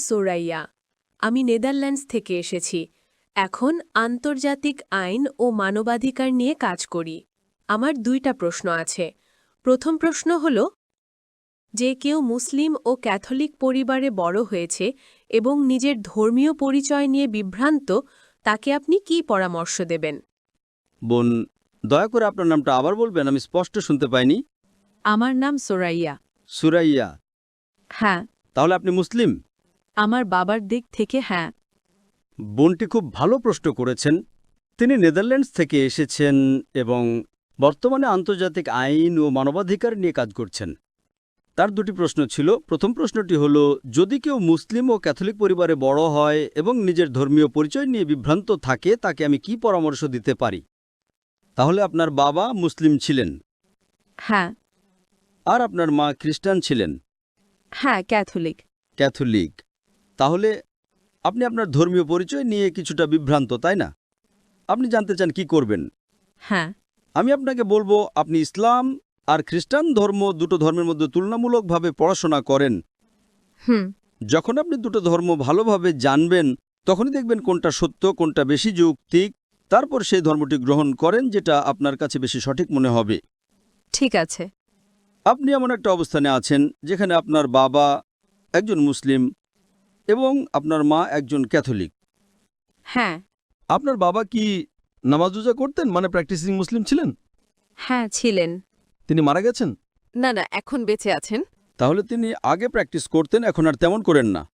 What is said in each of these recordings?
সোরাইয়া আমি নেদারল্যান্ডস থেকে এসেছি। এখন আন্তর্জাতিক আইন ও মানবাধিকার নিয়ে কাজ করি। আমার দুইটা প্রশ্ন আছে। প্রথম প্রশ্ন হল যে কেউ মুসলিম ও ক্যাথলিক পরিবারে বড় হয়েছে এবং নিজের ধর্মীয় পরিচয় নিয়ে বিভ্রান্ত তাকে আপনি কি পরামর্শ দেবেন? বোন দয়া করে আপনার নামটা আবার বলবেন আমি স্পষ্ট শুনতে পাইনি। আমার নাম সোরাইয়া। সুরাইয়া। হ্যাঁ। তাহলে আপনি মুসলিম? আমার বাবার দিক থেকে হ্যাঁ। বোনটি খুব ভালো প্রশ্ন করেছেন। তিনি নেদারল্যান্ডস থেকে এসেছেন এবং বর্তমানে আন্তর্জাতিক আইন ও মানবাধিকার নিয়ে কাজ করছেন। তার দুটি প্রশ্ন ছিল প্রথম প্রশ্নটি হল যদি কেউ মুসলিম ও ক্যাথলিক পরিবারে বড় হয় এবং নিজের ধর্মীয় পরিচয় নিয়ে বিভ্রান্ত থাকে তাকে আমি কি পরামর্শ দিতে পারি? তাহলে আপনার বাবা মুসলিম ছিলেন। হ্যাঁ। আর আপনার মা খ্রিস্টান ছিলেন। হ্যাঁ ক্যাথলিক। ক্যাথলিক। তাহলে আপনি আপনার ধর্মীয় পরিচয় নিয়ে কিছুটা বিভ্রান্ত তাই না? আপনি জানতে চান কি করবেন? হ্যাঁ। আমি আপনাকে বলব আপনি ইসলাম আর খ্রিস্টান ধর্ম দুটো ধর্মের মধ্যে তুলনামূলকভাবে পড়াশোনা করেন। হুম। যখন আপনি দুটো ধর্ম ভালোভাবে জানবেন তখনই দেখবেন কোনটা সত্য কোনটা বেশি যৌক্তিক। তারপর সেই ধর্মটি গ্রহণ করেন যেটা আপনার কাছে বেশি সঠিক মনে হবে। ঠিক আছে। আপনি এমন একটা অবস্থানে আছেন যেখানে আপনার বাবা একজন মুসলিম এবং আপনার মা একজন ক্যাথলিক। হ্যাঁ। আপনার বাবা কি নামাজ নামাজুজা করতেন? মানে প্র্যাকটিসিং মুসলিম ছিলেন? হ্যাঁ ছিলেন। তিনি মারা গেছেন? না না এখন বেঁচে আছেন। তাহলে তিনি আগে প্র্যাকটিস করতেন এখন আর তেমন করেন না।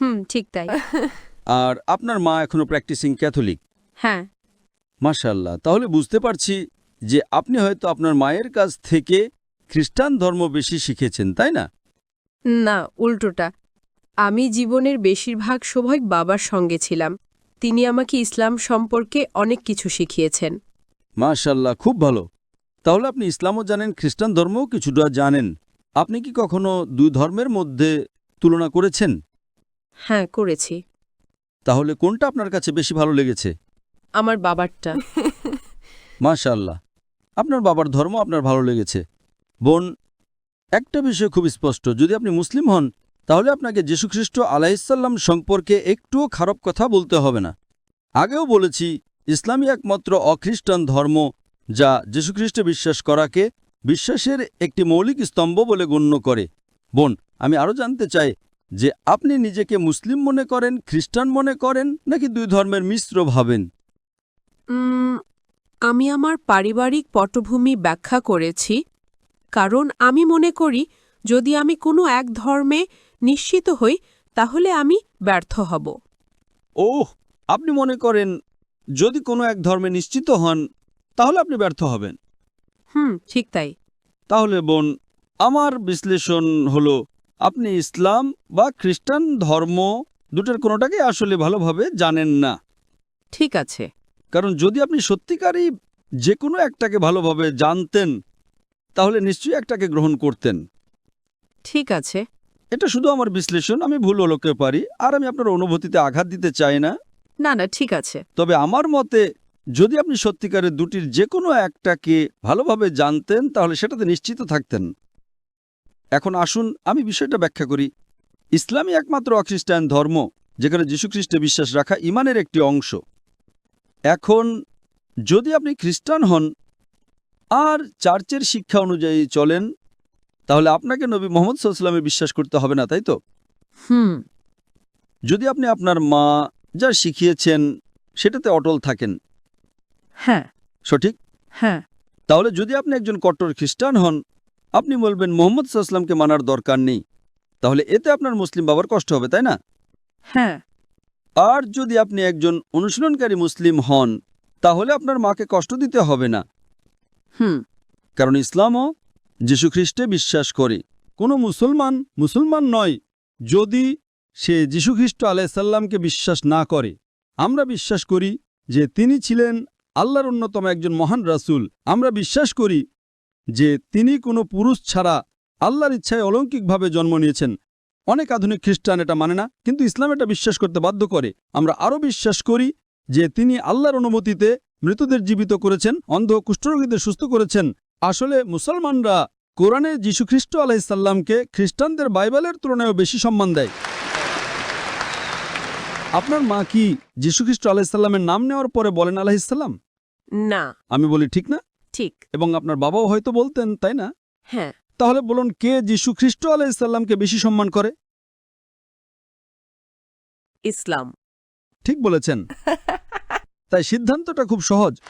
হুম ঠিক তাই। আর আপনার মা এখনও প্র্যাকটিসিং ক্যাথলিক? হ্যাঁ। মাশাল্লাহ তাহলে বুঝতে পারছি যে আপনি হয়তো আপনার মায়ের কাছ থেকে খ্রিস্টান ধর্ম বেশি শিখেছেন তাই না? না উল্টোটা। আমি জীবনের বেশিরভাগ সময় বাবার সঙ্গে ছিলাম। তিনি আমাকে ইসলাম সম্পর্কে অনেক কিছু শিখিয়েছেন। মাশাল্লাহ খুব ভালো। তাহলে আপনি ইসলামও জানেন খ্রিস্টান ধর্মও কিছুটা জানেন। আপনি কি কখনো দুই ধর্মের মধ্যে তুলনা করেছেন? হ্যাঁ করেছি। তাহলে কোনটা আপনার কাছে বেশি ভালো লেগেছে? আমার বাবারটা। মাশাল্লাহ আপনার বাবার ধর্ম আপনার ভালো লেগেছে। বোন একটা বিষয় খুব স্পষ্ট। যদি আপনি মুসলিম হন তাহলে আপনাকে যীশুখ্রিস্ট আলাইসাল্লাম সম্পর্কে একটুও খারাপ কথা বলতে হবে না। আগেও বলেছি ইসলামী একমাত্র অখ্রিস্টান ধর্ম যা যীশুখ্রিস্টে বিশ্বাস করাকে বিশ্বাসের একটি মৌলিক স্তম্ভ বলে গণ্য করে। বোন, আমি আরও জানতে চাই যে আপনি নিজেকে মুসলিম মনে করেন, খ্রিস্টান মনে করেন, নাকি দুই ধর্মের মিশ্র ভাবেন? আমি আমার পারিবারিক পটভূমি ব্যাখ্যা করেছি। কারণ আমি মনে করি, যদি আমি কোনো এক ধর্মে নিশ্চিত হই তাহলে আমি ব্যর্থ হব। ওহ আপনি মনে করেন যদি কোনো এক ধর্মে নিশ্চিত হন তাহলে আপনি ব্যর্থ হবেন। হুম ঠিক তাই। তাহলে বোন আমার বিশ্লেষণ হলো আপনি ইসলাম বা খ্রিস্টান ধর্ম দুটোর কোনোটাকে আসলে ভালোভাবে জানেন না। ঠিক আছে। কারণ যদি আপনি সত্যিকারই যে কোনো একটাকে ভালোভাবে জানতেন তাহলে নিশ্চয়ই একটাকে গ্রহণ করতেন। ঠিক আছে। এটা শুধু আমার বিশ্লেষণ আমি ভুল হলোকে পারি আর আমি আপনার অনুভূতিতে আঘাত দিতে চাই না। না না ঠিক আছে। তবে আমার মতে যদি আপনি সত্যিকারের দুটির যে কোনো একটাকে ভালোভাবে জানতেন তাহলে সেটাতে নিশ্চিত থাকতেন। এখন আসুন আমি বিষয়টা ব্যাখ্যা করি। ইসলামই একমাত্র অখ্রিস্টান ধর্ম যেখানে যীশুখ্রিস্টে বিশ্বাস রাখা ইমানের একটি অংশ। এখন যদি আপনি খ্রিস্টান হন আর চার্চের শিক্ষা অনুযায়ী চলেন তাহলে আপনাকে নবী মোহাম্মদ সাল্লামে বিশ্বাস করতে হবে না তাই তো? হুম। যদি আপনি আপনার মা যা শিখিয়েছেন সেটাতে অটল থাকেন। হ্যাঁ। সঠিক? হ্যাঁ। তাহলে যদি আপনি একজন কট্টর খ্রিস্টান হন আপনি বলবেন মোহাম্মদ সাল্লামকে মানার দরকার নেই। তাহলে এতে আপনার মুসলিম বাবার কষ্ট হবে তাই না? হ্যাঁ। আর যদি আপনি একজন অনুশীলনকারী মুসলিম হন তাহলে আপনার মাকে কষ্ট দিতে হবে না। হুম। কারণ ইসলামও যীশুখ্রিস্টে বিশ্বাস করে। কোনো মুসলমান মুসলমান নয়, যদি সে যীশুখ্রিস্ট আলাইসাল্লামকে বিশ্বাস না করে। আমরা বিশ্বাস করি যে তিনি ছিলেন আল্লাহর অন্যতম একজন মহান রাসূল। আমরা বিশ্বাস করি যে তিনি কোনো পুরুষ ছাড়া আল্লাহর ইচ্ছায় অলৌকিকভাবে জন্ম নিয়েছেন। অনেক আধুনিক খ্রিস্টান এটা মানে না, কিন্তু ইসলাম এটা বিশ্বাস করতে বাধ্য করে। আমরা আরও বিশ্বাস করি যে তিনি আল্লাহর অনুমতিতে মৃতদের জীবিত করেছেন, অন্ধ কুষ্ঠরোগীদের সুস্থ করেছেন। আসলে মুসলমানরা কোরআনে যীশুখ্রিস্ট আলাইসাল্লামকে খ্রিস্টানদের বাইবেলের তুলনায়ও বেশি সম্মান দেয়। আপনার মা কি যীশুখ্রিস্ট আলাইসাল্লামের নাম নেওয়ার পরে বলেন আলাহিসাল্লাম না। আমি বলি ঠিক না? ঠিক। এবং আপনার বাবাও হয়তো বলতেন তাই না? হ্যাঁ। তাহলে বলুন কে যীশু খ্রিস্ট আলাইসাল্লামকে বেশি সম্মান করে? ইসলাম। ঠিক বলেছেন। তাই সিদ্ধান্তটা খুব সহজ।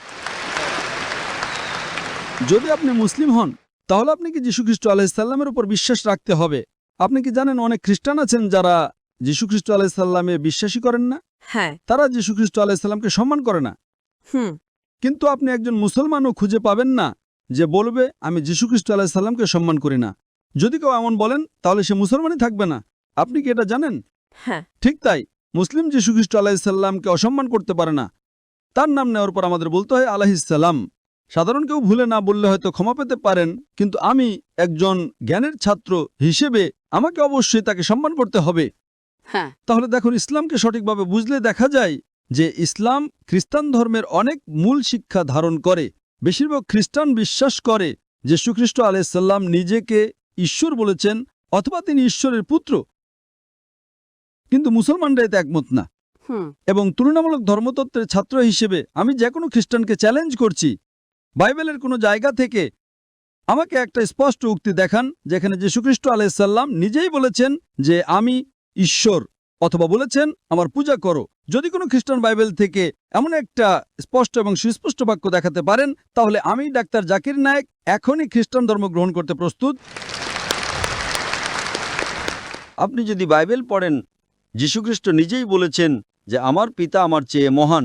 যদি আপনি মুসলিম হন তাহলে আপনি কি যীশুখ্রিস্ট আলাইসাল্লামের উপর বিশ্বাস রাখতে হবে। আপনি কি জানেন অনেক খ্রিস্টান আছেন যারা যীশুখ্রিস্ট আলাইসাল্লামে বিশ্বাসী করেন না? হ্যাঁ। তারা যীশুখ্রিস্ট আলাইসাল্লামকে সম্মান করে না। হুম। কিন্তু আপনি একজন মুসলমানও খুঁজে পাবেন না যে বলবে আমি যীশুখ্রিস্ট আলাইসাল্লামকে সম্মান করি না। যদি কেউ এমন বলেন তাহলে সে মুসলমানই থাকবে না। আপনি কি এটা জানেন? হ্যাঁ। ঠিক তাই মুসলিম যীশুখ্রিস্ট আলাহিসাল্লামকে অসম্মান করতে পারে না। তার নাম নেওয়ার পর আমাদের বলতে হয় আলাহিসাল্লাম সাধারণ কেউ ভুলে না বললে হয়তো ক্ষমা পেতে পারেন কিন্তু আমি একজন জ্ঞানের ছাত্র হিসেবে আমাকে অবশ্যই তাকে সম্মান করতে হবে। হ্যাঁ। তাহলে দেখুন ইসলামকে সঠিকভাবে বুঝলে দেখা যায় যে ইসলাম খ্রিস্টান ধর্মের অনেক মূল শিক্ষা ধারণ করে। বেশিরভাগ খ্রিস্টান বিশ্বাস করে যে সুখ্রিস্ট আলাইসাল্লাম নিজেকে ঈশ্বর বলেছেন অথবা তিনি ঈশ্বরের পুত্র। কিন্তু মুসলমানরা এতে একমত না। এবং তুলনামূলক ধর্মতত্ত্বের ছাত্র হিসেবে আমি যে কোনো খ্রিস্টানকে চ্যালেঞ্জ করছি। বাইবেলের কোনো জায়গা থেকে আমাকে একটা স্পষ্ট উক্তি দেখান, যেখানে যীশুখ্রিস্ট আলাইসাল্লাম নিজেই বলেছেন যে আমি ঈশ্বর, অথবা বলেছেন, আমার পূজা করো। যদি কোনো খ্রিস্টান বাইবেল থেকে এমন একটা স্পষ্ট এবং সুস্পষ্ট বাক্য দেখাতে পারেন, তাহলে আমি ডাক্তার জাকির নায়েক এখনই খ্রিস্টান ধর্ম গ্রহণ করতে প্রস্তুত। আপনি যদি বাইবেল পড়েন, যীশুখ্রিস্ট নিজেই বলেছেন যে আমার পিতা আমার চেয়ে মহান।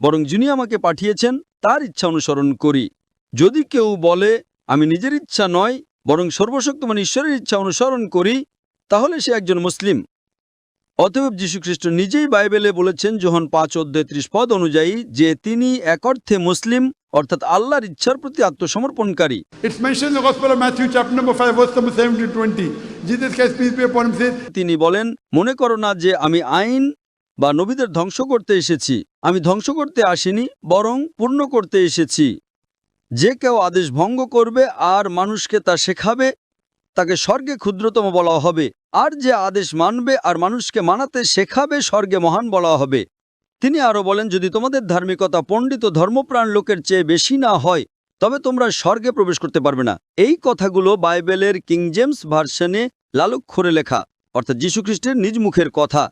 বরং যিনি আমাকে পাঠিয়েছেন তার ইচ্ছা অনুসরণ করি যদি কেউ বলে আমি নিজের ইচ্ছা নয় বরং সর্বশক্তমান ঈশ্বরের ইচ্ছা অনুসরণ করি তাহলে সে একজন মুসলিম অতএব যীশুখ্রিস্ট নিজেই বাইবেলে বলেছেন যোহন পাঁচ অধ্যায় ত্রিশ পদ অনুযায়ী যে তিনি এক অর্থে মুসলিম অর্থাৎ আল্লাহর ইচ্ছার প্রতি আত্মসমর্পণকারী It's mentioned in the Gospel of Matthew chapter number 5 verse number 7 to 20. Jesus Christ peace be upon him says. তিনি বলেন মনে করো না যে আমি আইন বা নবীদের ধ্বংস করতে এসেছি। আমি ধ্বংস করতে আসিনি, বরং পূর্ণ করতে এসেছি। যে কেউ আদেশ ভঙ্গ করবে আর মানুষকে তা শেখাবে, তাকে স্বর্গে ক্ষুদ্রতম বলা হবে। আর যে আদেশ মানবে আর মানুষকে মানাতে শেখাবে, স্বর্গে মহান বলা হবে। তিনি আরও বলেন, যদি তোমাদের ধার্মিকতা পণ্ডিত ধর্মপ্রাণ লোকের চেয়ে বেশি না হয়, তবে তোমরা স্বর্গে প্রবেশ করতে পারবে না। এই কথাগুলো বাইবেলের কিং জেমস ভার্সনে লালুক্ষরে লেখা, অর্থাৎ যীশুখ্রিস্টের নিজ মুখের কথা।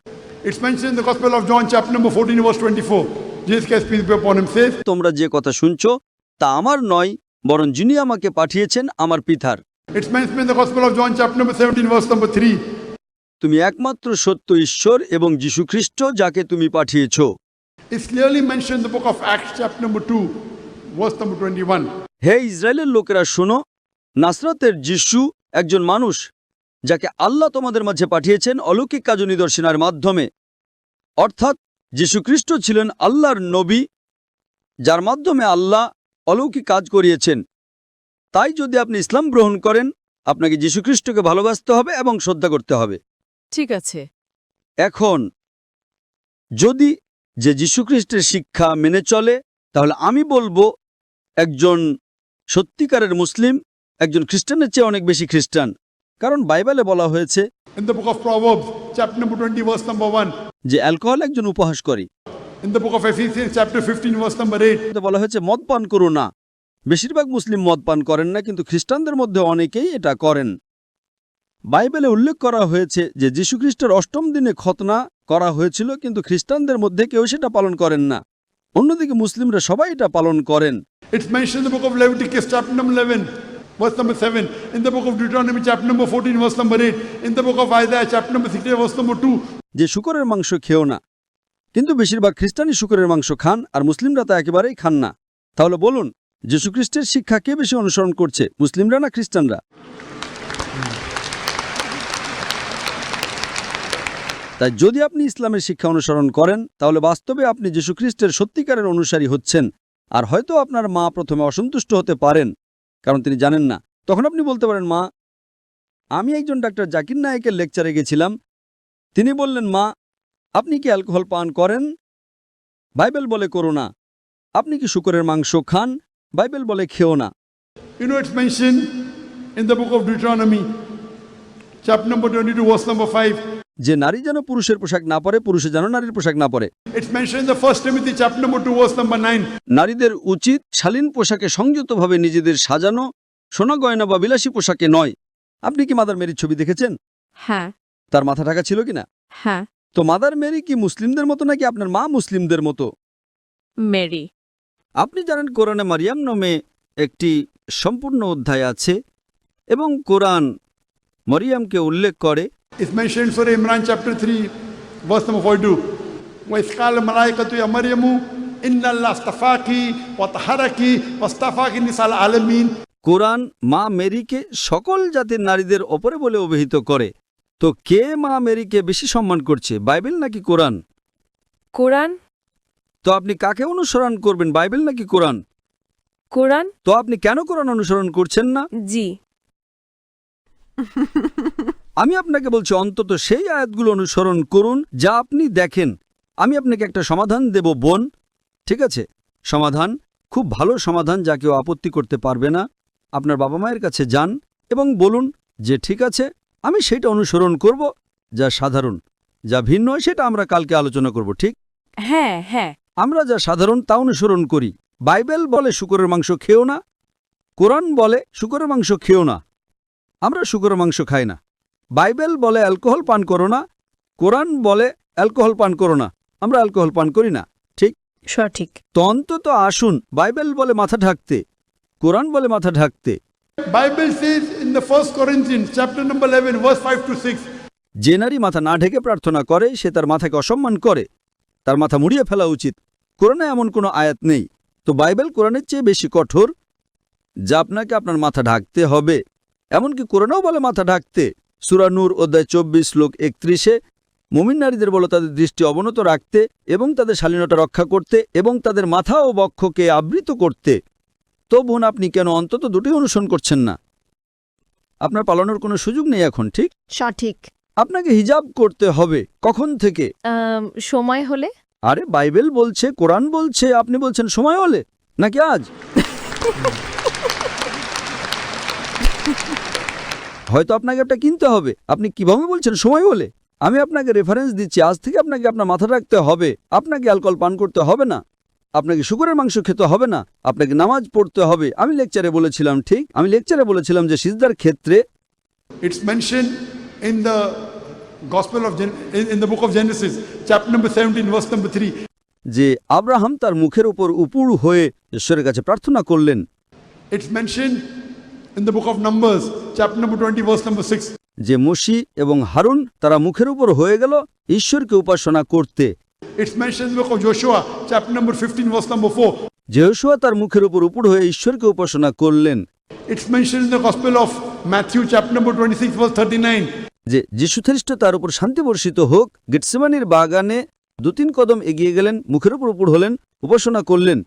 It's mentioned in the Gospel of John chapter number 14 verse 24. Jesus Christ peace be upon him says. তোমরা যে কথা শুনছো তা আমার নয় বরং যিনি আমাকে পাঠিয়েছেন আমার পিতার It's mentioned in the Gospel of John chapter number 17 verse number 3. তুমি একমাত্র সত্য ঈশ্বর এবং যীশুখ্রিস্ট যাকে তুমি পাঠিয়েছ It's clearly mentioned in the book of Acts chapter number 2 verse number 21. হে ইসরায়েলের লোকেরা শোনো নাসরাতের যিশু একজন মানুষ যাকে আল্লাহ তোমাদের মাঝে পাঠিয়েছেন অলৌকিক কাজ নিদর্শনার মাধ্যমে। অর্থাৎ যীশুখ্রিস্ট ছিলেন আল্লাহর নবী যার মাধ্যমে আল্লাহ অলৌকিক কাজ করিয়েছেন। তাই যদি আপনি ইসলাম গ্রহণ করেন আপনাকে যীশুখ্রিস্টকে ভালোবাসতে হবে এবং শ্রদ্ধা করতে হবে। ঠিক আছে। এখন যদি যে যীশুখ্রিস্টের শিক্ষা মেনে চলে তাহলে আমি বলব একজন সত্যিকারের মুসলিম একজন খ্রিস্টানের চেয়ে অনেক বেশি খ্রিস্টান। কারণ বাইবেলে বলা হয়েছে In the book of Proverbs chapter number 20 verse number 1. যে অ্যালকোহল একজন উপহাস করে In the book of Ephesians chapter 15 verse number 8. এতে বলা হয়েছে মদ পান করো না। বেশিরভাগ মুসলিম মদ পান করেন না কিন্তু খ্রিস্টানদের মধ্যে অনেকেই এটা করেন। বাইবেলে উল্লেখ করা হয়েছে যে যীশুখ্রিস্টের অষ্টম দিনে খতনা করা হয়েছিল কিন্তু খ্রিস্টানদের মধ্যে কেউ সেটা পালন করেন না। অন্যদিকে মুসলিমরা সবাই এটা পালন করেন। It's mentioned in the book of Leviticus chapter number 11 verse number 7. In the book of Deuteronomy, chapter number 14 verse number 8. In the book of Isaiah, chapter number 16 verse number 2. যে শুকরের মাংস খেও না, কিন্তু বেশিরভাগ খ্রিস্টানই শুকরের মাংস খান আর মুসলিমরা তা একেবারেই খান না তাহলে বলুন যীশুখ্রিস্টের শিক্ষা কে বেশি অনুসরণ করছে, মুসলিমরা না খ্রিস্টানরা তাই যদি আপনি ইসলামের শিক্ষা অনুসরণ করেন, তাহলে বাস্তবে আপনি যীশুখ্রিস্টের সত্যিকারের অনুসারী হচ্ছেন, আর হয়তো আপনার মা প্রথমে অসন্তুষ্ট হতে পারেন কারণ তিনি জানেন না। তখন আপনি বলতে পারেন মা আমি একজন ডাক্তার জাকির নায়েকের লেকচারে গেছিলাম। তিনি বললেন মা আপনি কি অ্যালকোহল পান করেন? বাইবেল বলে করো না। আপনি কি শুকরের মাংস খান? বাইবেল বলে খেও না। You mentioned in the book of Deuteronomy, chapter number 22, verse number 5. যে নারী যেন পুরুষের পোশাক না পরে পুরুষে যেন নারীর পোশাক না পরে। It's mentioned in the first Timothy, chapter number 2, verse number 9. নারীদের উচিত শালীন পোশাকে সংযতভাবে নিজেদের সাজানো সোনা গয়না বা বিলাসী পোশাকে নয়। আপনি কি মাদার মেরির ছবি দেখেছেন? হ্যাঁ। তার মাথা ঢাকা ছিল কিনা? হ্যাঁ। তো মাদার মেরি কি মুসলিমদের মতো নাকি আপনার মা মুসলিমদের মতো? মেরি। আপনি জানেন কোরআনে মারিয়াম নামে একটি সম্পূর্ণ অধ্যায় আছে এবং কোরআন মরিয়ামকে উল্লেখ করে It's mentioned in Surah Imran, chapter 3, verse number 42. وَإِذْ قَالَ الْمَلَائِكَةُ يَا مَرْيَمُ إِنَّ اللَّهَ اصْطَفَاكِ وَطَهَّرَكِ وَاصْطَفَاكِ نِسَاءَ الْعَالَمِينَ কোরআন মা মেরিকে সকল জাতির নারীদের ওপরে বলে অভিহিত করে তো কে মা মেরিকে বেশি সম্মান করছে বাইবেল নাকি কোরআন কোরআন তো আপনি কাকে অনুসরণ করবেন বাইবেল নাকি কোরআন কোরআন তো আপনি কেন কোরআন অনুসরণ করছেন না জি আমি আপনাকে বলছি অন্তত সেই আয়াতগুলো অনুসরণ করুন যা আপনি দেখেন। আমি আপনাকে একটা সমাধান দেব বোন। ঠিক আছে? সমাধান খুব ভালো সমাধান যা কেউ আপত্তি করতে পারবে না। আপনার বাবা মায়ের কাছে যান এবং বলুন যে ঠিক আছে আমি সেটা অনুসরণ করব যা সাধারণ। যা ভিন্ন সেটা আমরা কালকে আলোচনা করব ঠিক? হ্যাঁ হ্যাঁ। আমরা যা সাধারণ তা অনুসরণ করি। বাইবেল বলে শুকরের মাংস খেও না। কোরআন বলে শুকরের মাংস খেও না। আমরা শুকরের মাংস খাই না। বাইবেল বলে অ্যালকোহল পান করো না কোরআন বলে অ্যালকোহল পান করো না আমরা অ্যালকোহল পান করি না ঠিক? সঠিক। তন্ত তো আসুন বাইবেল বলে মাথা ঢাকতে কোরআন বলে মাথা ঢাকতে। Bible says in the first Corinthians, chapter number 11, verse 5 to 6. যে নারী মাথা না ঢেকে প্রার্থনা করে সে তার মাথাকে অসম্মান করে তার মাথা মুড়িয়ে ফেলা উচিত। কোরআনে এমন কোনো আয়াত নেই। তো বাইবেল কোরআনের চেয়ে বেশি কঠোর যা আপনাকে আপনার মাথা ঢাকতে হবে। এমনকি কোরআনেও বলে মাথা ঢাকতে। সুরানুর অধ্যায় চব্বিশ লোক একত্রিশে মুমিন নারীদের বলো তাদের দৃষ্টি অবনত রাখতে এবং তাদের শালীনতা রক্ষা করতে এবং তাদের মাথা ও বক্ষকে আবৃত করতে। তো বোন আপনি কেন অন্তত দুটি অনুসরণ করছেন না? আপনার পালানোর কোনো সুযোগ নেই এখন ঠিক? সঠিক। আপনাকে হিজাব করতে হবে কখন থেকে? সময় হলে। আরে বাইবেল বলছে কোরআন বলছে আপনি বলছেন সময় হলে নাকি আজ? হয়তো আপনাকে একটা কিনতে হবে। আপনি কীভাবে বলছেন? সময় বলে। আমি আপনাকে রেফারেন্স দিচ্ছি। আজ থেকে আপনাকে আপনার মাথা রাখতে হবে। আপনাকে অ্যালকোহল পান করতে হবে না। আপনাকে শুকরের মাংস খেতে হবে না। আপনাকে নামাজ পড়তে হবে। আমি লেকচারে বলেছিলাম ঠিক? আমি লেকচারে বলেছিলাম যে সিজদার ক্ষেত্রে it's mention in the gospel of Gen- in, in of Genesis, chapter number 17, verse number 3. যে আব্রাহাম তার মুখের উপর উপুড় হয়ে ঈশ্বরের কাছে প্রার্থনা করলেন। It's mention in the book of Numbers, chapter number 20, verse number 6. যে মুশি এবং হারুন তারা মুখের উপর হয়ে গেল ঈশ্বরকে উপাসনা করতে It's mentioned in the book of Joshua, chapter 15, verse number 4. যেহসুয়া তার মুখের উপর উপর হয়ে ঈশ্বরকে উপাসনা করলেন Matthew, chapter number 26, verse 39. যে যীশুখ্রিস্ট তার উপর শান্তি বর্ষিত হোক গেটসেমানির বাগানে দু তিন কদম এগিয়ে গেলেন মুখের উপর উপর হলেন উপাসনা করলেন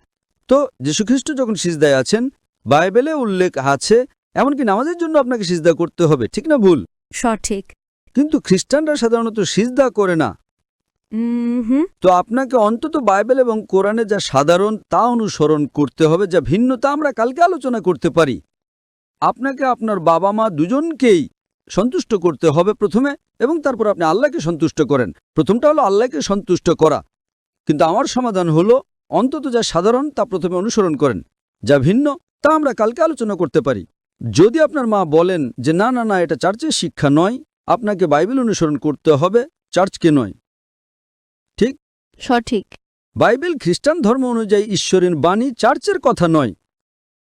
তো যীশুখ্রিস্ট যখন সিজদায় আছেন বাইবেলে উল্লেখ আছে এমনকি নামাজের জন্য আপনাকে সিজদা করতে হবে ঠিক না ভুল? সঠিক। কিন্তু খ্রিস্টানরা সাধারণত সিজদা করে না। তো আপনাকে অন্তত বাইবেল এবং কোরআনে যা সাধারণ তা অনুসরণ করতে হবে যা ভিন্ন তা আমরা কালকে আলোচনা করতে পারি। আপনাকে আপনার বাবা মা দুজনকেই সন্তুষ্ট করতে হবে প্রথমে এবং তারপর আপনি আল্লাহকে সন্তুষ্ট করেন। প্রথমটা হলো আল্লাহকে সন্তুষ্ট করা। কিন্তু আমার সমাধান হলো অন্তত যা সাধারণ তা প্রথমে অনুসরণ করেন যা ভিন্ন তা আমরা কালকে আলোচনা করতে পারি। যদি আপনার মা বলেন যে না না না এটা চার্চের শিক্ষা নয় আপনাকে বাইবেল অনুসরণ করতে হবে চার্চকে নয়। ঠিক? সঠিক। বাইবেল খ্রিস্টান ধর্ম অনুযায়ী ঈশ্বরের বাণী চার্চের কথা নয়।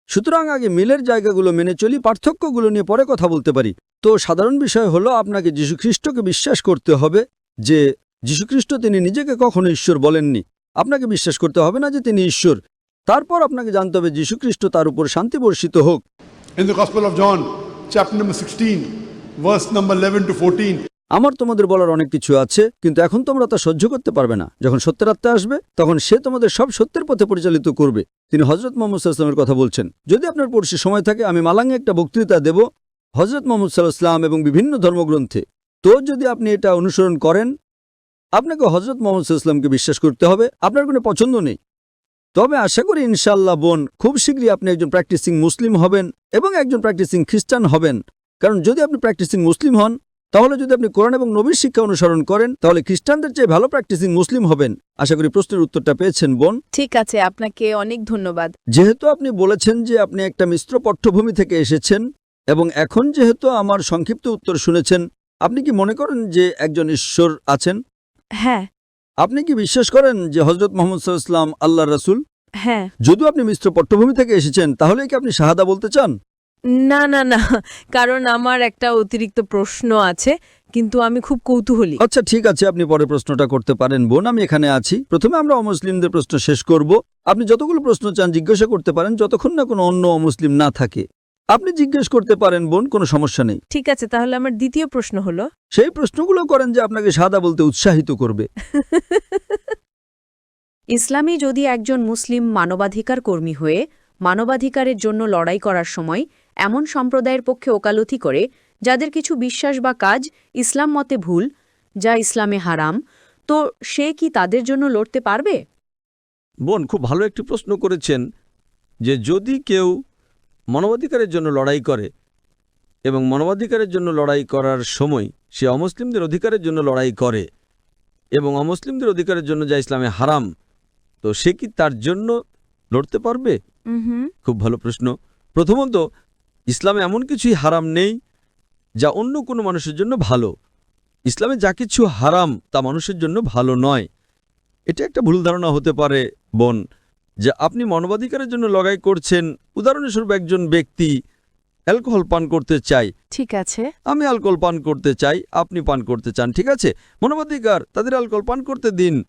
সুতরাং আগে মিলের জায়গাগুলো মেনে চলি পার্থক্যগুলো নিয়ে পরে কথা বলতে পারি। তো সাধারণ বিষয় হলো আপনাকে যীশুখ্রিস্টকে বিশ্বাস করতে হবে যে যীশুখ্রিস্ট তিনি নিজেকে কখনো ঈশ্বর বলেননি। আপনাকে বিশ্বাস করতে হবে না যে তিনি ঈশ্বর। তারপর আপনাকে জানতে হবে যীশুখ্রিস্ট তার উপর শান্তি বর্ষিত হোক। In the Gospel of John, chapter number 16, verse number 11 to 14. আমার তোমাদের বলার অনেক কিছু আছে কিন্তু এখন তোমরা তা সহ্য করতে পারবে না। যখন সত্যের আত্মা আসবে তখন সে তোমাদের সব সত্যের পথে পরিচালিত করবে। তিনি হজরত মোহাম্মদ সাল্লামের কথা বলছেন। যদি আপনার পড়শি সময় থাকে আমি মালাঙ্গে একটা বক্তৃতা দেব। হজরত মোহাম্মদ সাল্লাহাম এবং বিভিন্ন ধর্মগ্রন্থে। তো যদি আপনি এটা অনুসরণ করেন আপনাকে হজরত মোহাম্মদ সাল্লামকে বিশ্বাস করতে হবে। আপনার কোনো পছন্দ নেই। তবে আশা করি ইনশাল্লাহ বোন খুব শীঘ্রই আপনি একজন প্র্যাকটিসিং মুসলিম হবেন এবং একজন প্র্যাকটিসিং খ্রিস্টান হবেন। কারণ যদি আপনি প্র্যাকটিসিং মুসলিম হন তাহলে যদি আপনি কোরআন এবং নবীর শিক্ষা অনুসরণ করেন তাহলে খ্রিস্টানদের চেয়ে ভালো প্র্যাকটিসিং মুসলিম হবেন। আশা করি প্রশ্নের উত্তরটা পেয়েছেন বোন। ঠিক আছে আপনাকে অনেক ধন্যবাদ। যেহেতু আপনি বলেছেন যে আপনি একটা মিশ্র পট্টভূমি থেকে এসেছেন এবং এখন যেহেতু আমার সংক্ষিপ্ত উত্তর শুনেছেন আপনি কি মনে করেন যে একজন ঈশ্বর আছেন? হ্যাঁ আপনি কি বিশ্বাস করেন যে হজরত মোহাম্মদ সাল্লাম আল্লাহ রাসুল? হ্যাঁ। যদিও আপনি মিশ্র পট্টভূমি থেকে এসেছেন তাহলে কি আপনি শাহাদা বলতে চান? না না না কারণ আমার একটা অতিরিক্ত প্রশ্ন আছে কিন্তু আমি খুব কৌতূহলী। আচ্ছা ঠিক আছে আপনি পরে প্রশ্নটা করতে পারেন বোন আমি এখানে আছি। প্রথমে আমরা অমুসলিমদের প্রশ্ন শেষ করব। আপনি যতগুলো প্রশ্ন চান জিজ্ঞাসা করতে পারেন যতক্ষণ না কোনো অন্য অমুসলিম না থাকে। আপনি জিজ্ঞেস করতে পারেন বোন কোনো সমস্যা নেই। ঠিক আছে তাহলে আমার দ্বিতীয় প্রশ্ন হলো। সেই প্রশ্নগুলো করেন যে আপনাকে সাদা বলতে উৎসাহিত করবে। ইসলামে যদি একজন মুসলিম মানবাধিকার কর্মী হয়ে মানবাধিকারের জন্য লড়াই করার সময় এমন সম্প্রদায়ের পক্ষে ওকালতি করে যাদের কিছু বিশ্বাস বা কাজ ইসলাম মতে ভুল যা ইসলামে হারাম তো সে কি তাদের জন্য লড়তে পারবে? বোন খুব ভালো একটি প্রশ্ন করেছেন যে যদি কেউ মানবাধিকারের জন্য লড়াই করে এবং মানবাধিকারের জন্য লড়াই করার সময় সে অমুসলিমদের অধিকারের জন্য লড়াই করে এবং অমুসলিমদের অধিকারের জন্য যা ইসলামে হারাম তো সে কি তার জন্য লড়তে পারবে? খুব ভালো প্রশ্ন। প্রথমত ইসলামে এমন কিছুই হারাম নেই যা অন্য কোনো মানুষের জন্য ভালো। ইসলামে যা কিছু হারাম তা মানুষের জন্য ভালো নয়। এটা একটা ভুল ধারণা হতে পারে বোন। যে আপনি মানবাধিকারের জন্য লড়াই করছেন উদাহরণস্বরূপ একজন ব্যক্তি অ্যালকোহল পান করতে চাই ঠিক আছে। আমি অ্যালকোহল পান করতে চাই আপনি পান করতে চান ঠিক আছে? মানবাধিকার তাদের অ্যালকোহল পান করতে দিন।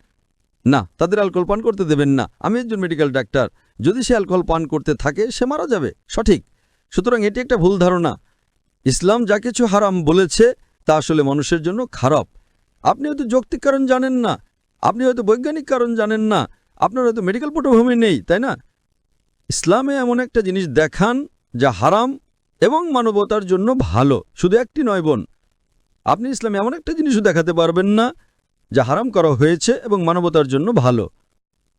না তাদের অ্যালকোহল পান করতে দেবেন না। আমি একজন মেডিকেল ডাক্তার। যদি সে অ্যালকোহল পান করতে থাকে সে মারা যাবে। সঠিক। সুতরাং এটি একটা ভুল ধারণা। ইসলাম যা কিছু হারাম বলেছে তা আসলে মানুষের জন্য খারাপ। আপনি হয়তো যৌক্তিক কারণ জানেন না। আপনি হয়তো বৈজ্ঞানিক কারণ জানেন না। আপনার হয়তো মেডিকেল পটভূমি নেই তাই না? ইসলামে এমন একটা জিনিস দেখান যা হারাম এবং মানবতার জন্য ভালো শুধু একটি নয় বোন আপনি ইসলামে এমন একটা জিনিসও দেখাতে পারবেন না যা হারাম করা হয়েছে এবং মানবতার জন্য ভালো।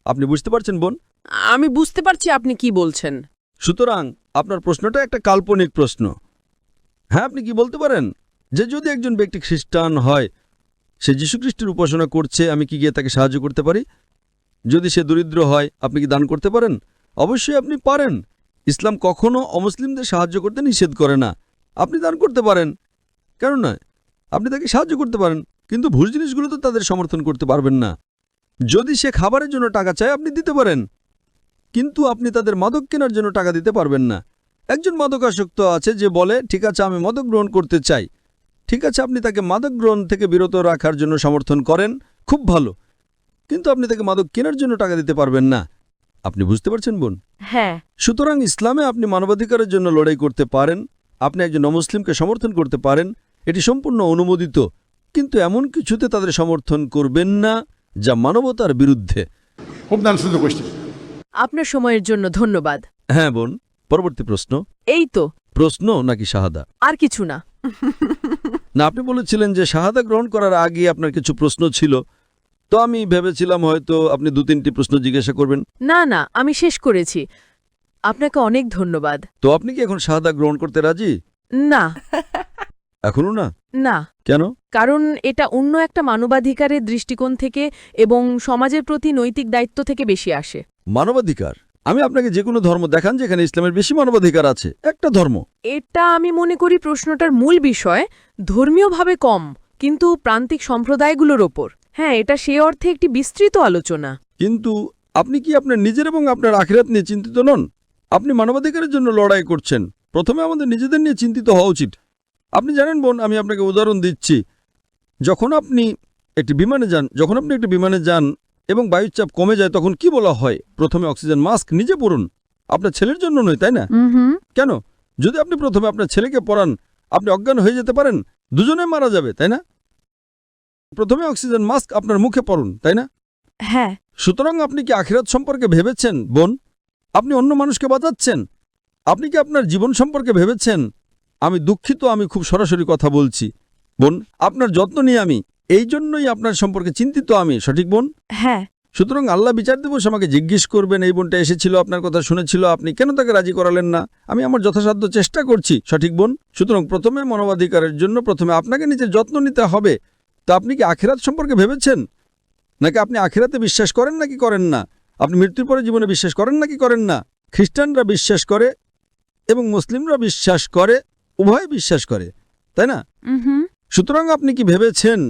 আপনি বুঝতে পারছেন বোন? আমি বুঝতে পারছি আপনি কি বলছেন। সুতরাং আপনার প্রশ্নটা একটা কাল্পনিক প্রশ্ন। হ্যাঁ আপনি কি বলতে পারেন? যে যদি একজন ব্যক্তি খ্রিস্টান হয় সে যীশুখ্রিস্টের উপাসনা করছে আমি কি গিয়ে তাকে সাহায্য করতে পারি? যদি সে দরিদ্র হয়, আপনি কি দান করতে পারেন? অবশ্যই আপনি পারেন। ইসলাম কখনো অমুসলিমদের সাহায্য করতে নিষেধ করে না। আপনি দান করতে পারেন। কেন নয়? আপনি তাকে সাহায্য করতে পারেন, কিন্তু ভুল জিনিসগুলো তো তাদের সমর্থন করতে পারবেন না। যদি সে খাবারের জন্য টাকা চায়, আপনি দিতে পারেন। কিন্তু আপনি তাদের মাদক কেনার জন্য টাকা দিতে পারবেন না। একজন মাদকাসক্ত আছে যে বলে, ঠিক আছে, আমি মাদক গ্রহণ করতে চাই। ঠিক আছে, আপনি তাকে মাদক গ্রহণ থেকে বিরত রাখার জন্য সমর্থন করেন। খুব ভালো। কিন্তু আপনি তাকে মাদক কেনার জন্য টাকা দিতে পারবেন না। আপনি বুঝতে পারছেন বোন? হ্যাঁ। সুতরাং ইসলামে আপনি মানবাধিকারের জন্য লড়াই করতে পারেন আপনি একজন অমুসলিমকে সমর্থন করতে পারেন এটি সম্পূর্ণ অনুমোদিত কিন্তু এমন কিছুতে তাদের সমর্থন করবেন না যা মানবতার বিরুদ্ধে. আপনার সময়ের জন্য ধন্যবাদ। হ্যাঁ বোন পরবর্তী প্রশ্ন। এই তো। প্রশ্ন নাকি শাহাদা? আর কিছু না। না আপনি বলেছিলেন যে শাহাদা গ্রহণ করার আগে আপনার কিছু প্রশ্ন ছিল। তো আমি ভেবেছিলাম হয়তো আপনি দু তিনটি প্রশ্ন জিজ্ঞাসা করবেন। না না আমি শেষ করেছি। আপনাকে অনেক ধন্যবাদ। তো আপনি কি এখন শাহাদা গ্রহণ করতে রাজি? না। এখনও না? না। কেন? কারণ এটা অন্য একটা মানবাধিকারের দৃষ্টিকোণ থেকে এবং সমাজের প্রতি নৈতিক দায়িত্ব থেকে বেশি আসে। মানবাধিকার? আমি আপনাকে যে কোনো ধর্ম দেখান যেখানে ইসলামের বেশি মানবাধিকার আছে। একটা ধর্ম। এটা আমি মনে করি প্রশ্নটার মূল বিষয় ধর্মীয়ভাবে কম কিন্তু প্রান্তিক সম্প্রদায়গুলোর ওপর। হ্যাঁ এটা সে অর্থে একটি বিস্তৃত আলোচনা। কিন্তু আপনি কি আপনার নিজের এবং আপনার আখিরাত নিয়ে চিন্তিত নন? আপনি মানবাধিকারের জন্য লড়াই করছেন। প্রথমে আমাদের নিজেদের নিয়ে চিন্তিত হওয়া উচিত। আপনি জানেন বোন আমি আপনাকে উদাহরণ দিচ্ছি। যখন আপনি একটি বিমানে যান যখন আপনি একটি বিমানে যান এবং বায়ুর চাপ কমে যায় তখন কি বলা হয়? প্রথমে অক্সিজেন মাস্ক নিজে পড়ুন আপনার ছেলের জন্য নয় তাই না? কেন? যদি আপনি প্রথমে আপনার ছেলেকে পড়ান আপনি অজ্ঞান হয়ে যেতে পারেন। দুজনে মারা যাবে তাই না? প্রথমে অক্সিজেন মাস্ক আপনার মুখে পড়ুন তাই না? হ্যাঁ। সুতরাং আপনি কি আখিরাত সম্পর্কে ভেবেছেন বোন? আপনি অন্য মানুষকে বাঁচাচ্ছেন? আপনি কি আপনার জীবন সম্পর্কে ভেবেছেন? আমি দুঃখিত আমি খুব সরাসরি কথা বলছি। বোন আপনার যত্ন নিয়ে আমি এই জন্যই আপনার সম্পর্কে চিন্তিত আমি সঠিক বোন? হ্যাঁ। সুতরাং আল্লাহ বিচার দিবস আমাকে জিজ্ঞেস করবেন এই বোনটা এসেছিল আপনার কথা শুনেছিল আপনি কেন তাকে রাজি করালেন না? আমি আমার যথাসাধ্য চেষ্টা করছি সঠিক বোন? সুতরাং প্রথমে মানবাধিকারের জন্য প্রথমে আপনাকে নিজের যত্ন নিতে হবে। তো আপনি কি আখেরাত সম্পর্কে ভেবেছেন? নাকি আপনি আখেরাতে বিশ্বাস করেন নাকি করেন না? আপনি মৃত্যুর পরে জীবনে বিশ্বাস করেন নাকি করেন না? খ্রিস্টানরা বিশ্বাস করে এবং মুসলিমরা বিশ্বাস করে উভয় বিশ্বাস করে তাই না? হুম সুতরাং আপনি কি ভেবেছেন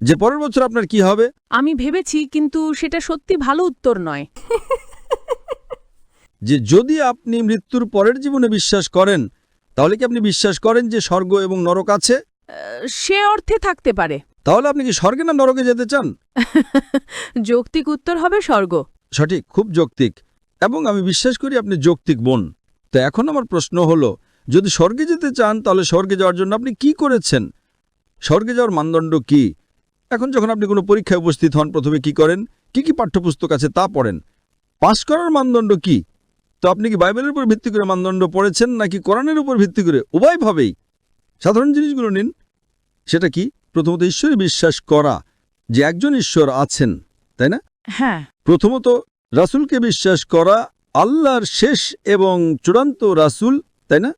যে পরের বছর আপনার কি হবে? আমি ভেবেছি কিন্তু সেটা সত্যি ভালো উত্তর নয়। যে যদি আপনি মৃত্যুর পরের জীবনে বিশ্বাস করেন তাহলে কি আপনি বিশ্বাস করেন যে স্বর্গ এবং নরক আছে? সে অর্থে থাকতে পারে। তাহলে আপনি কি স্বর্গে না নরকে যেতে চান? যৌক্তিক উত্তর হবে স্বর্গ। সঠিক খুব যৌক্তিক। এবং আমি বিশ্বাস করি আপনি যৌক্তিক বোন। তো এখন আমার প্রশ্ন হলো যদি স্বর্গে যেতে চান তাহলে স্বর্গে যাওয়ার জন্য আপনি কি করেছেন? স্বর্গে যাওয়ার মানদণ্ড কি? এখন যখন আপনি কোনো পরীক্ষায় উপস্থিত হন প্রথমে কি করেন? কি কি পাঠ্যপুস্তক আছে তা পড়েন। পাশ করার মানদণ্ড কি? তো আপনি কি বাইবেলের উপর ভিত্তি করে মানদণ্ড পড়েছেন নাকি কোরআনের উপর ভিত্তি করে? উভয়ভাবেই। সাধারণ জিনিসগুলো নিন। সেটা কি? প্রথমত ঈশ্বরে বিশ্বাস করা যে একজন ঈশ্বর আছেন তাই না? হ্যাঁ। প্রথমত রাসূলকে বিশ্বাস করা আল্লাহর শেষ এবং চূড়ান্ত রাসূল তাই না?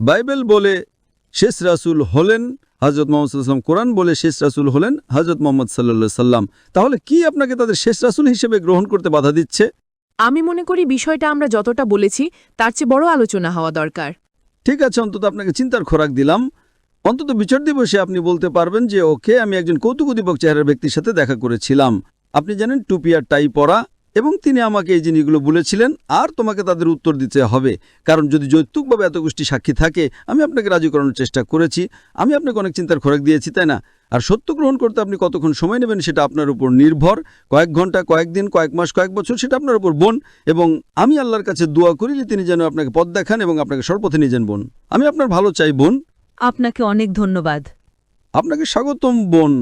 বাইবেল বলে শেষ রাসূল হলেন হজরত মোহাম্মদ সাল্লাম কোরআন বলে শেষ রাসূল হলেন হজরত মোহাম্মদ সাল্লা সাল্লাম তাহলে কি আপনাকে তাদের শেষ রাসূল হিসেবে গ্রহণ করতে বাধা দিচ্ছে? আমি মনে করি বিষয়টা আমরা যতটা বলেছি তার চেয়ে বড় আলোচনা হওয়া দরকার। ঠিক আছে অন্তত আপনাকে চিন্তার খোরাক দিলাম। অন্তত বিচার দিবসে আপনি বলতে পারবেন যে, ওকে, আমি একজন কৌতুক কৌতুকদীপক চেহারার ব্যক্তির সাথে দেখা করেছিলাম। আপনি জানেন টুপি আর টাই পরা এবং তিনি আমাকে এই জিনিসগুলো বলেছিলেন, আর তোমাকে তাদের উত্তর দিতে হবে। কারণ যদি যৌতুকভাবে এত গোষ্ঠী সাক্ষী থাকে, আমি আপনাকে রাজি করানোর চেষ্টা করেছি। আমি আপনাকে অনেক চিন্তার খোরাক দিয়েছি, তাই না? আর সত্য গ্রহণ করতে আপনি কতক্ষণ সময় নেবেন সেটা আপনার উপর নির্ভর। কয়েক ঘণ্টা কয়েকদিন কয়েক মাস, কয়েক বছর, সেটা আপনার উপর বোন। এবং আমি আল্লাহর কাছে দোয়া করিলে তিনি যেন আপনাকে পথ দেখান এবং আপনাকে সর্বপথে নিয়ে যান বোন। আমি আপনার ভালো চাই বোন। আপনাকে অনেক ধন্যবাদ। আপনাকে স্বাগতম বোন।